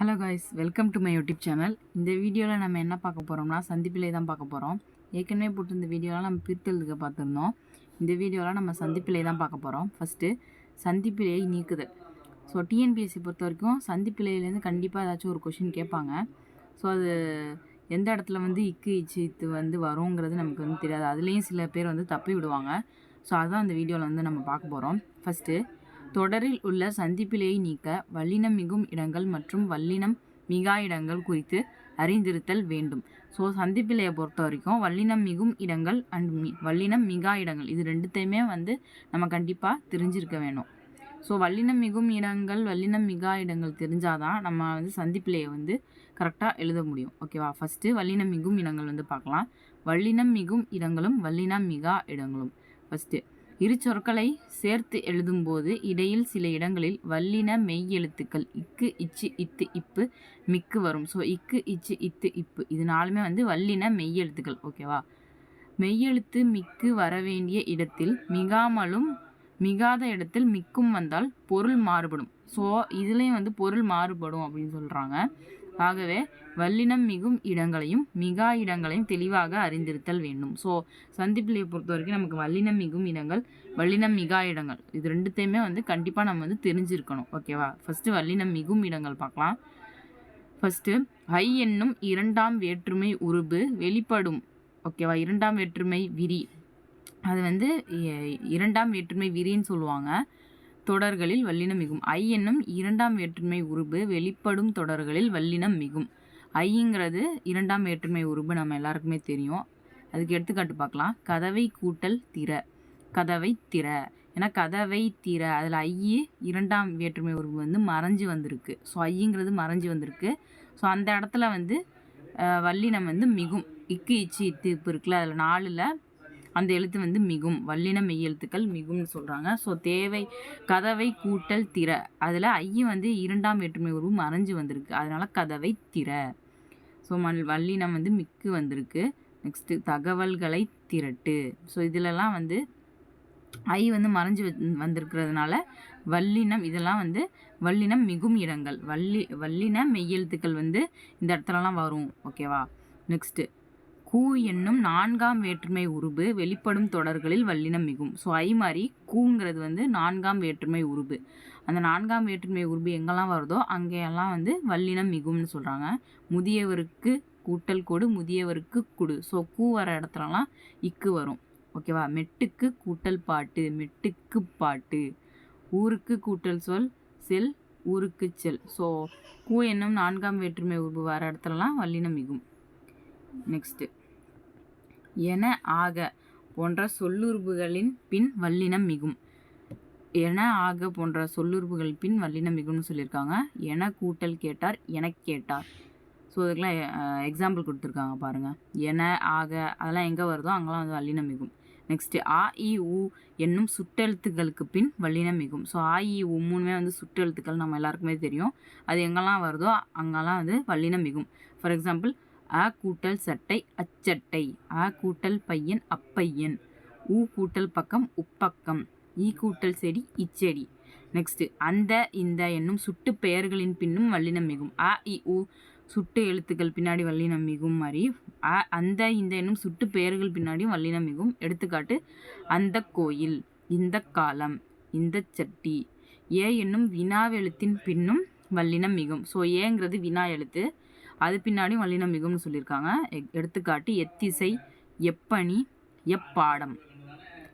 Hello guys welcome to my YouTube channel இந்த வீடியோவில் நம்ம என்ன பார்க்க போகிறோம்னா சந்திப்பிலே தான் பார்க்க போகிறோம் ஏற்கனவே போட்டிருந்த வீடியோலாம் நம்ம பிரித்தெழுதுக்க பார்த்துருந்தோம். இந்த வீடியோவில் நம்ம சந்திப்பிலே தான் பார்க்க போகிறோம் ஃபஸ்ட்டு சந்திப்பிலையை நீக்குதல். ஸோ டிஎன்பிஎஸ்சி பொறுத்த வரைக்கும் சந்திப்பிலையிலேருந்து கண்டிப்பாக ஏதாச்சும் ஒரு கொஷின் கேட்பாங்க. ஸோ அது எந்த இடத்துல வந்து இக்கு இச்சு வந்து வருங்கிறது நமக்கு வந்து தெரியாது. அதுலேயும் சில பேர் வந்து தப்பி விடுவாங்க. ஸோ அதுதான் அந்த வீடியோவில் வந்து நம்ம பார்க்க போகிறோம் ஃபஸ்ட்டு தொடரில் உள்ள சந்திப்பிலையை நீக்க வல்லினம் மிகும் இடங்கள் மற்றும் வல்லினம் மிகா இடங்கள் குறித்து அறிந்திருத்தல் வேண்டும். ஸோ சந்திப்பிலையை பொறுத்த வரைக்கும் வல்லினம் மிகும் இடங்கள் அண்ட் மி வல்லினம் மிகா இடங்கள் இது ரெண்டுத்தையுமே வந்து நம்ம கண்டிப்பாக தெரிஞ்சிருக்க வேணும். ஸோ வல்லினம் மிகும் இடங்கள் வல்லினம் மிகா இடங்கள் தெரிஞ்சாதான் நம்ம வந்து சந்திப்பிலையை வந்து கரெக்டாக எழுத முடியும். ஓகேவா ஃபஸ்ட்டு வல்லினம் மிகும் இடங்கள் வந்து பார்க்கலாம். வல்லினம் மிகும் இடங்களும் வல்லினம் மிகா இடங்களும். ஃபஸ்ட்டு இரு சொற்களை சேர்த்து எழுதும்போது இடையில் சில இடங்களில் வல்லின மெய் எழுத்துக்கள் இக்கு இச்சு இத்து இப்பு மிக்கு வரும். ஸோ இக்கு இச்சு இத்து இப்பு. இது நாலுமே வந்து வல்லின மெய் எழுத்துக்கள் ஓகேவா மெய்யெழுத்து மிக்கு வர வேண்டிய இடத்தில் மிகாமலும் மிகாத இடத்தில் மிக்கும் வந்தால் பொருள் மாறுபடும். ஸோ இதுலேயும் வந்து பொருள் மாறுபடும் அப்படின்னு சொல்கிறாங்க ஆகவே வல்லினம் மிகும் இடங்களையும் மிகா இடங்களையும் தெளிவாக அறிந்திருத்தல் வேண்டும். ஸோ சந்திப்பிலையை பொறுத்த வரைக்கும் நமக்கு வல்லினம் மிகும் இடங்கள் வல்லினம் மிகா இடங்கள் இது ரெண்டுத்தையுமே வந்து கண்டிப்பாக நம்ம வந்து தெரிஞ்சிருக்கணும். ஓகேவா ஃபஸ்ட்டு வல்லினம் மிகும் இடங்கள் பார்க்கலாம். ஃபஸ்ட்டு ஐ என்னும் இரண்டாம் வேற்றுமை உருபு வெளிப்படும். ஓகேவா இரண்டாம் வேற்றுமை விரி. அது வந்து இரண்டாம் வேற்றுமை விரின்னு சொல்லுவாங்க. தொடர்களில் வல்லினம் மிகும். ஐ என்னும் இரண்டாம் வேற்றுமை உருபு வெளிப்படும் தொடர்களில் வல்லினம் மிகும். ஐங்கிறது இரண்டாம் வேற்றுமை உருபு நம்ம எல்லாருக்குமே தெரியும். அதுக்கு எடுத்துக்காட்டு பார்க்கலாம். கதவை கூட்டல் திற. கதவை திற. ஏன்னா கதவை திற. அதில் ஐ இரண்டாம் வேற்றுமை உருபு வந்து மறைஞ்சு வந்திருக்கு. ஸோ ஐங்கிறது மறைஞ்சு வந்திருக்கு. ஸோ அந்த இடத்துல வந்து வல்லினம் வந்து மிகும். இக்கு இச்சு இத்து இப்போ இருக்குல்ல. அதில் நாலில் அந்த எழுத்து வந்து மிகும். வல்லின மெய் எழுத்துக்கள் மிகும்னு சொல்கிறாங்க ஸோ தேவை கதவை கூட்டல் திற. அதில் ஐய வந்து இரண்டாம் வேற்றுமை உருவம் மறைஞ்சு வந்திருக்கு. அதனால் கதவை திற. ஸோ மல் வல்லினம் வந்து மிக்கு வந்திருக்கு. நெக்ஸ்ட்டு தகவல்களை திரட்டு. ஸோ இதிலலாம் வந்து ஐ வந்து மறைஞ்சு வந்திருக்கிறதுனால வல்லினம் இதெல்லாம் வந்து வல்லினம் மிகும் இடங்கள். வள்ளி வல்லின மெய்யெழுத்துக்கள் வந்து இந்த இடத்துலலாம் வரும். ஓகேவா நெக்ஸ்ட்டு கூ என்னும் நான்காம் வேற்றுமை உருபு வெளிப்படும் தொடர்களில் வல்லினம் மிகும். ஸோ ஐ மாதிரி கூங்கிறது வந்து நான்காம் வேற்றுமை உருபு. அந்த நான்காம் வேற்றுமை உருபு எங்கெல்லாம் வருதோ அங்கேயெல்லாம் வந்து வல்லினம் மிகும்னு சொல்கிறாங்க முதியவருக்கு கூட்டல் கொடு முதியவருக்கு குடு. ஸோ கூ வர இடத்துலலாம் இக்கு வரும். ஓகேவா மெட்டுக்கு கூட்டல் பாட்டு மெட்டுக்கு பாட்டு. ஊருக்கு கூட்டல் சொல் செல் ஊருக்கு செல். ஸோ கூ என்னும் நான்காம் வேற்றுமை உருபு வர இடத்துலலாம் வல்லினம் மிகும். நெக்ஸ்ட்டு என ஆக போன்ற சொல்லுறுப்புகளின் பின் வல்லினம் மிகும். என ஆக போன்ற சொல்லுறுப்புகள் பின் வல்லினம் மிகும்னு சொல்லியிருக்காங்க. என கூட்டல் கேட்டார் எனக் கேட்டார். ஸோ இதுக்கெலாம் எக்ஸாம்பிள் கொடுத்துருக்காங்க பாருங்கள் என ஆக அதெல்லாம் எங்கே வருதோ அங்கெல்லாம் வந்து வல்லினம் மிகும். நெக்ஸ்ட்டு ஆ இ உ என்னும் சுட்டெழுத்துக்களுக்கு பின் வல்லினம் மிகும். ஸோ ஆ இ உ மூணுமே வந்து சுட்டெழுத்துக்கள் நம்ம எல்லாருக்குமே தெரியும். அது எங்கெல்லாம் வருதோ அங்கெல்லாம் வந்து வல்லினம் மிகும். ஃபார் எக்ஸாம்பிள் அ கூட்டல் சட்டை அச்சட்டை அ கூட்டல் பையன் அப்பையன் ஊ கூட்டல் பக்கம் உப்பக்கம் ஈ கூட்டல் செடி இச்செடி. நெக்ஸ்ட் அந்த இந்த என்னும் சுட்டு பெயர்களின் பின்னும் வல்லினம் மிகும். அ இ உ சுட்டு எழுத்துக்கள் பின்னாடி வல்லினம் மிகும் மாதிரி அ அந்த இந்த என்னும் சுட்டு பெயர்கள் பின்னாடியும் வல்லினம் மிகும். எடுத்துக்காட்டு அந்த கோயில் இந்த காலம் இந்த சட்டி. ஏ என்னும் வினாவெழுத்தின் பின்னும் வல்லினம் மிகும். ஸோ ஏங்கிறது வினா எழுத்து. அது பின்னாடியும் வல்லினம் மிகும்னு சொல்லியிருக்காங்க. எ- எடுத்துக்காட்டு எத்திசை எப்பணி எப்பாடம்.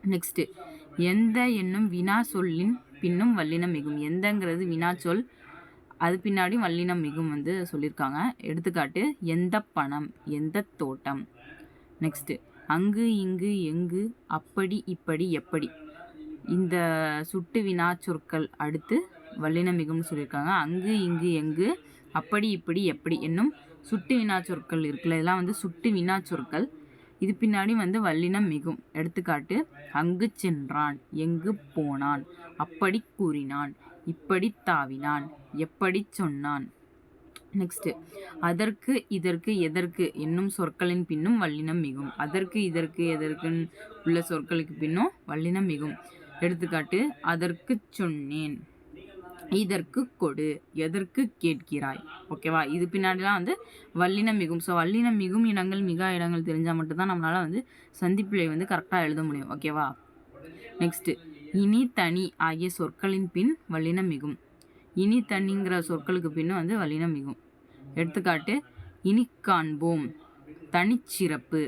நெக்ஸ்ட்டு எந்த என்னும் வினா சொல்லின் பின்னும் வல்லினம் மிகும் எந்தங்கிறது வினா சொல் அது பின்னாடியும் வல்லினம் மிகும் வந்து சொல்லியிருக்காங்க. எடுத்துக்காட்டு எந்த பணம் எந்த தோட்டம். நெக்ஸ்ட்டு அங்கு இங்கு எங்கு அப்படி இப்படி எப்படி. இந்த சுட்டு வினா சொற்கள் அடுத்து வல்லினம் மிகும்னு சொல்லியிருக்காங்க. அங்கு இங்கு எங்கு அப்படி இப்படி எப்படி என்னும் சுட்டு வினா சொற்கள் இருக்குல்ல இதெல்லாம் வந்து சுட்டு வினா சொற்கள் இது பின்னாடி வந்து வல்லினம் மிகும். எடுத்துக்காட்டு அங்கு சென்றான் எங்கு போனான் அப்படி கூறினான் இப்படி தாவினான் எப்படி சொன்னான்? நெக்ஸ்ட் அதற்கு இதற்கு எதற்கு என்னும் சொற்களின் பின்னும் வல்லினம் மிகும். அதற்கு இதற்கு எதற்குன்னு உள்ள சொற்களுக்கு பின்னும் வல்லினம் மிகும். எடுத்துக்காட்டு அதற்கு சொன்னேன் இதற்கு கொடு எதற்கு கேட்கிறாய்? ஓகேவா இது பின்னாடிலாம் வந்து வல்லினம் மிகும். ஸோ வல்லினம் மிகும் இடங்கள் மிக இடங்கள் தெரிஞ்சால் மட்டும்தான் நம்மளால் வந்து சந்திப்பிழை வந்து கரெக்டாக எழுத முடியும். ஓகேவா நெக்ஸ்ட்டு இனி தனி ஆகிய சொற்களின் பின் வல்லினம் மிகும். இனி தனிங்கிற சொற்களுக்கு பின்னும் வந்து வல்லினம் மிகும். எடுத்துக்காட்டு இனி காண்போம். தனிச்சிறப்பு.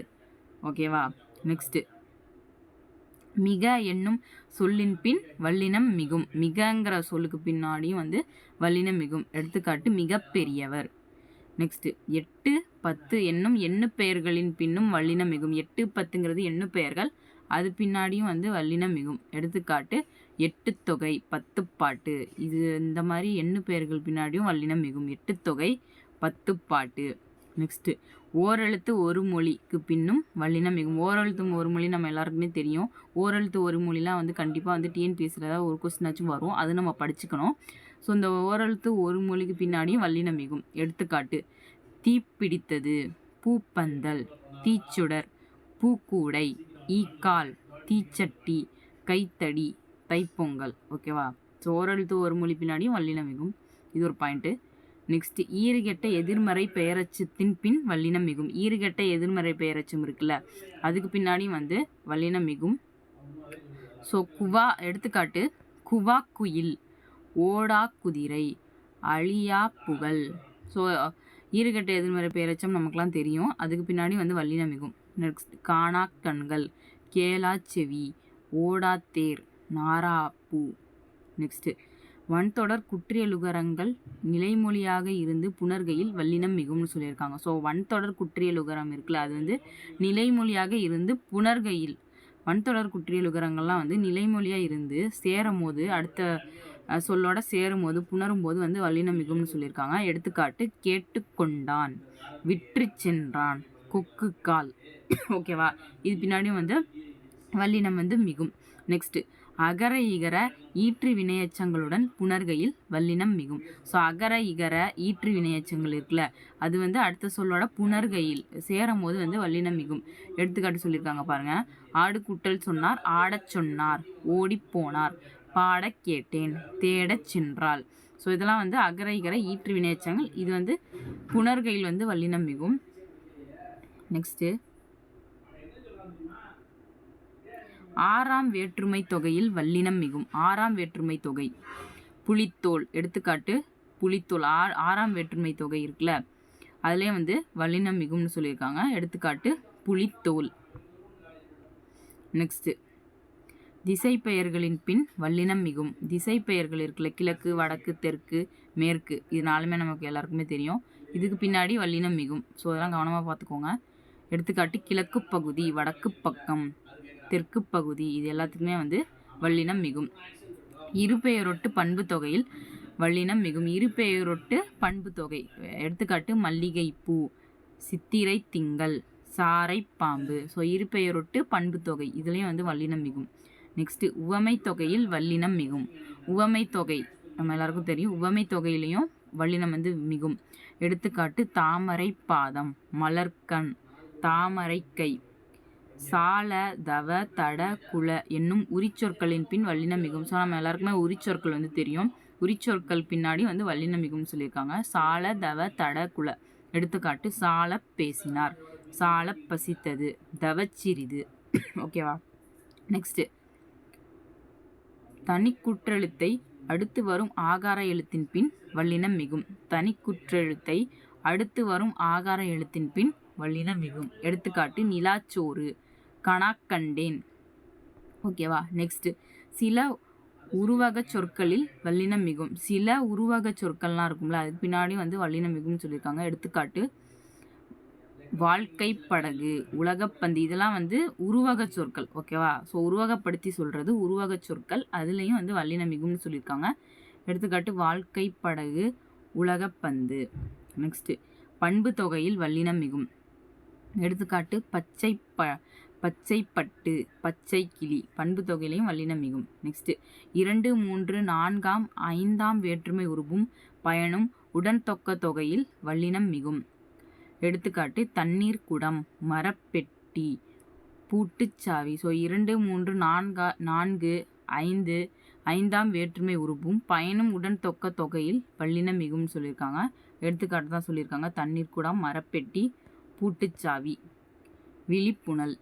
ஓகேவா நெக்ஸ்ட்டு மிக என்னும் சொல்லின் பின் வல்லினம் மிகும். மிகங்கிற சொல்லுக்கு பின்னாடியும் வந்து வல்லினம் மிகும். எடுத்துக்காட்டு மிக பெரியவர் நெக்ஸ்ட்டு எட்டு பத்து என்னும் எண்ணு பெயர்களின் பின்னும் வல்லினம் மிகும். எட்டு பத்துங்கிறது எண்ணு பெயர்கள். அது பின்னாடியும் வந்து வல்லினம் மிகும். எடுத்துக்காட்டு எட்டு தொகை பத்து பாட்டு. இது இந்த மாதிரி எண்ணு பெயர்கள் பின்னாடியும் வல்லினம் மிகும். எட்டு தொகை பத்து பாட்டு. நெக்ஸ்ட்டு ஓரெழுத்து ஒரு மொழிக்கு பின்னும் வல்லினம் மிகும் ஓரெழுத்து ஒரு மொழி நம்ம எல்லாருக்குமே தெரியும். ஓரெழுத்து ஒரு மொழிலாம் வந்து கண்டிப்பாக வந்து டிஎன்பிஎஸ்சியில் தான் ஒரு கொஸ்டினாச்சும் வரும். அது நம்ம படிச்சுக்கணும். ஸோ இந்த ஓரெழுத்து ஒரு மொழிக்கு பின்னாடியும் வல்லினம் மிகும். எடுத்துக்காட்டு தீப்பிடித்தது பூப்பந்தல் தீச்சுடர் பூக்கூடை ஈக்கால் தீச்சட்டி கைத்தடி தைப்பொங்கல். ஓகேவா ஸோ ஓரெழுத்து ஒரு மொழி பின்னாடியும் வல்லினம் மிகும். இது ஒரு பாயிண்ட்டு நெக்ஸ்ட் ஈறுகெட்ட எதிர்மறை பெயரச்சத்தின் பின் வல்லினம் மிகும். ஈறுகெட்ட எதிர்மறை பெயரச்சம் இருக்குல்ல அதுக்கு பின்னாடியும் வந்து வல்லினம் மிகும். ஸோ குவா எடுத்துக்காட்டு குவா குயில் ஓடா குதிரை அழியா புகழ். ஸோ ஈறுகட்ட எதிர்மறை பெயரச்சம் நமக்குலாம் தெரியும். அதுக்கு பின்னாடி வந்து வல்லினம் மிகும். நெக்ஸ்ட் காணா கண்கள் கேளா செவி ஓடா தேர் நாரா பூ நெக்ஸ்ட்டு வன்தொடர் குற்றியலுகரங்கள் நிலைமொழியாக இருந்து புணர்கையில் வல்லினம் மிகும்னு சொல்லியிருக்காங்க. ஸோ வன்தொடர் குற்றியலுகரம் இருக்குல்ல அது வந்து நிலைமொழியாக இருந்து புணர்கையில் வன்தொடர் குற்றியலுகரங்கள்லாம் வந்து நிலைமொழியாக இருந்து சேரும் போது அடுத்த சொல்லோட சேரும் போது புணரும் போது வந்து வல்லினம் மிகும்னு சொல்லியிருக்காங்க. எடுத்துக்காட்டு கேட்டுக்கொண்டான் விற்று சென்றான் கொக்கு கால் ஓகேவா இது பின்னாடியும் வந்து வல்லினம் வந்து மிகும். நெக்ஸ்ட்டு அகர இகர ஈற்று வினையச்சங்களுடன் புணர்கையில் வல்லினம் மிகும். ஸோ அகர இகர ஈற்று வினையச்சங்கள் இருக்குல்ல அது வந்து அடுத்த சொல்லோட புணர்கையில் சேரும் போது வந்து வல்லினம் மிகும். எடுத்துக்காட்டு சொல்லியிருக்காங்க பாருங்க. ஆடு குட்டல் சொன்னார் ஆடச் சொன்னார் ஓடிப்போனார் பாடக் கேட்டேன் தேடச் சென்றாள். ஸோ இதெல்லாம் வந்து அகர இகர ஈற்று வினையச்சங்கள். இது வந்து புணர்கையில் வந்து வல்லினம் மிகும். நெக்ஸ்ட்டு ஆறாம் வேற்றுமை தொகையில் வல்லினம் மிகும். ஆறாம் வேற்றுமை தொகை. புலித்தோல். எடுத்துக்காட்டு புலித்தோல். ஆ ஆறாம் வேற்றுமை தொகை இருக்குல்ல. அதுலேயே வந்து வல்லினம் மிகும்னு சொல்லியிருக்காங்க. எடுத்துக்காட்டு புலித்தோல். நெக்ஸ்ட்டு திசை பெயர்களின் பின் வல்லினம் மிகும். திசை பெயர்கள் இருக்குல்ல. கிழக்கு வடக்கு தெற்கு மேற்கு. இது நாலுமே நமக்கு எல்லாருக்குமே தெரியும். இதுக்கு பின்னாடி வல்லினம் மிகும். ஸோ அதெல்லாம் கவனமாக பார்த்துக்கோங்க. எடுத்துக்காட்டு கிழக்கு பகுதி வடக்கு பக்கம். தெற்கு பகுதி. இது எல்லாத்துக்குமே வந்து வல்லினம் மிகும். இருபெயரொட்டு பண்பு தொகையில் வல்லினம் மிகும். இருபெயரொட்டு பண்பு தொகை. எடுத்துக்காட்டு மல்லிகை பூ சித்திரை திங்கள் சாரை பாம்பு. ஸோ இருபெயரொட்டு பண்பு தொகை. இதுலேயும் வந்து வல்லினம் மிகும். நெக்ஸ்ட்டு உவமை தொகையில் வல்லினம் மிகும். உவமை தொகை. நம்ம எல்லாருக்கும் தெரியும். உவமை தொகையிலையும் வல்லினம் வந்து மிகும். எடுத்துக்காட்டு தாமரை பாதம் மலர்கண் தாமரை கை. சால தவ தட குல என்னும் உரிச்சொற்களின் பின் வல்லினம் மிகும் ஸோ நம்ம எல்லாருக்குமே உரிச்சொற்கள் வந்து தெரியும். உரிச்சொற்கள் பின்னாடி வந்து வல்லினம் மிகும்னு சொல்லியிருக்காங்க. சால தவ தட குல. எடுத்துக்காட்டு சால பேசினார். சால பசித்தது தவச்சிறிது ஓகேவா நெக்ஸ்ட்டு தனி குற்றெழுத்தை அடுத்து வரும் ஆகார எழுத்தின் பின் வல்லினம் மிகும் தனி குற்றெழுத்தை அடுத்து வரும் ஆகார எழுத்தின் பின் வல்லினம் மிகும் எடுத்துக்காட்டு நிலாச்சோறு. கணாக்கண்டேன் ஓகேவா நெக்ஸ்ட் சில உருவக சொற்களில் வல்லினம் மிகும். சில உருவக சொற்கள்லாம் இருக்கும்ல அதுக்கு பின்னாடி வந்து வல்லினம் மிகும்னு சொல்லியிருக்காங்க. எடுத்துக்காட்டு வாழ்க்கை படகு உலகப்பந்து இதெல்லாம் வந்து உருவக சொற்கள். ஓகேவா ஸோ உருவகப்படுத்தி சொல்கிறது உருவக சொற்கள். அதுலேயும் வந்து வல்லினம் மிகும்னு சொல்லியிருக்காங்க. எடுத்துக்காட்டு வாழ்க்கை படகு உலகப்பந்து. நெக்ஸ்ட்டு பண்பு தொகையில் வல்லினம் மிகும். எடுத்துக்காட்டு பச்சை ப பச்சைப்பட்டு பச்சை கிளி பண்பு தொகையிலையும் வல்லினம் மிகும் நெக்ஸ்ட்டு இரண்டு மூன்று நான்காம் ஐந்தாம் வேற்றுமை உருவும் பயனும் உடன்தொக்க தொகையில் வல்லினம் மிகும் எடுத்துக்காட்டு தண்ணீர் குடம் மரப்பெட்டி பூட்டுச்சாவி. ஸோ இரண்டு மூன்று நான்கா நான்கு ஐந்து ஐந்தாம் வேற்றுமை உறுப்பும் பயனும் உடன் தொக்க தொகையில் வல்லினம் மிகும்னு சொல்லியிருக்காங்க. எடுத்துக்காட்டு தான் சொல்லியிருக்காங்க. தண்ணீர் குடம் மரப்பெட்டி பூட்டுச்சாவி. விழிப்புணல்.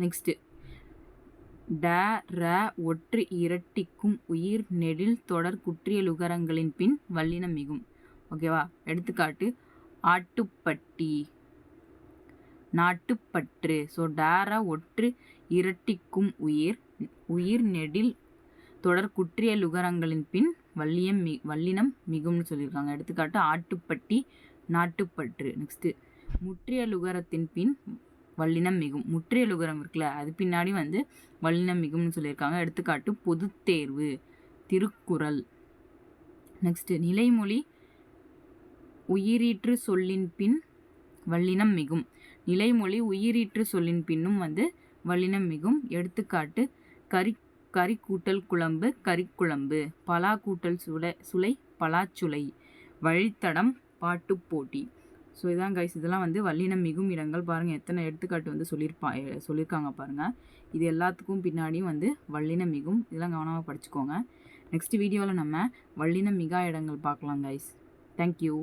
நெக்ஸ்ட்டு ட ர ஒற்று இரட்டிக்கும் உயிர் நெடில் தொடர் குற்றியலுகரங்களின் பின் வல்லினம் மிகும். ஓகேவா எடுத்துக்காட்டு. ஆட்டுப்பட்டி. நாட்டுப்பற்று. ஸோ டேர ஒற்று இரட்டிக்கும் உயிர் உயிர் நெடில் தொடர் குற்றிய லுகரங்களின் பின் வல்லியம் மி வல்லினம் மிகும்னு சொல்லியிருக்காங்க. எடுத்துக்காட்டு ஆட்டுப்பட்டி நாட்டுப்பற்று. நெக்ஸ்ட்டு முற்றிய லுகரத்தின் பின் வல்லினம் மிகும். முற்றியலுகரம் இருக்குல்ல அது பின்னாடி வந்து வல்லினம் மிகும்னு சொல்லியிருக்காங்க. எடுத்துக்காட்டு பொது தேர்வு திருக்குறள். நெக்ஸ்ட்டு நிலைமொழி உயிரீற்று சொல்லின் பின் வல்லினம் மிகும். நிலைமொழி உயிரீற்று சொல்லின் பின்னும் வந்து வல்லினம் மிகும். எடுத்துக்காட்டு கறி கறி கூட்டல் குழம்பு கறிக்குழம்பு பலா கூட்டல் சுளை சுளை பலாச்சுளை வழித்தடம் பாட்டுப் போட்டி. ஸோ இதான் கைஸ் இதெல்லாம் வந்து வல்லினம் மிகும் இடங்கள். பாருங்கள் எத்தனை எடுத்துக்காட்டு வந்து சொல்லியிருப்பா சொல்லியிருக்காங்க பாருங்கள் இது எல்லாத்துக்கும் பின்னாடியும் வந்து வல்லினம் மிகும். இதெல்லாம் கவனமாக படிச்சுக்கோங்க. நெக்ஸ்ட் வீடியோவில் நம்ம வல்லினம் மிகா இடங்கள் பார்க்கலாம் கைஸ் தேங்க்யூ